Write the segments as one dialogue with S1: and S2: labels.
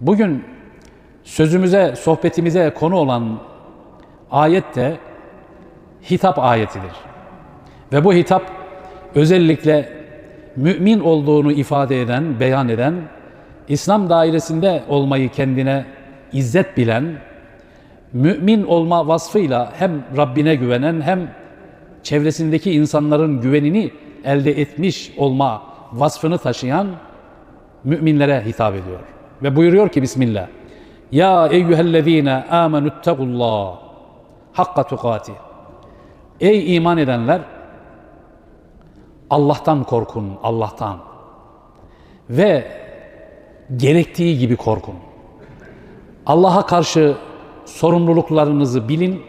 S1: Bugün sözümüze, sohbetimize konu olan ayet de hitap ayetidir. Ve bu hitap özellikle mümin olduğunu ifade eden, beyan eden, İslam dairesinde olmayı kendine izzet bilen, mümin olma vasfıyla hem Rabbine güvenen hem çevresindeki insanların güvenini elde etmiş olma vasfını taşıyan müminlere hitap ediyor. Ve buyuruyor ki Bismillah. Ya eyyühellezine amenüttegullah hakka tukati. Ey iman edenler Allah'tan korkun, Allah'tan. Ve gerektiği gibi korkun. Allah'a karşı sorumluluklarınızı bilin.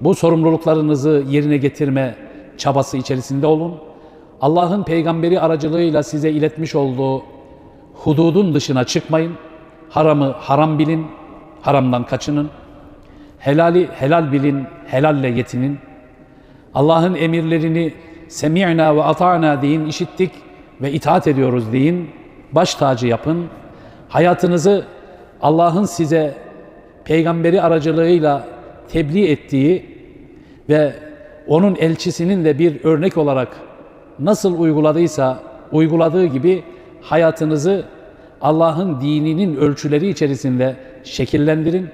S1: Bu sorumluluklarınızı yerine getirme çabası içerisinde olun. Allah'ın peygamberi aracılığıyla size iletmiş olduğu hududun dışına çıkmayın. Haramı haram bilin, haramdan kaçının. Helali helal bilin, helalle yetinin. Allah'ın emirlerini semi'na ve ata'na deyin, işittik ve itaat ediyoruz deyin. Baş tacı yapın. Hayatınızı Allah'ın size peygamberi aracılığıyla tebliğ ettiği ve onun elçisinin de bir örnek olarak nasıl uyguladıysa uyguladığı gibi hayatınızı Allah'ın dininin ölçüleri içerisinde şekillendirin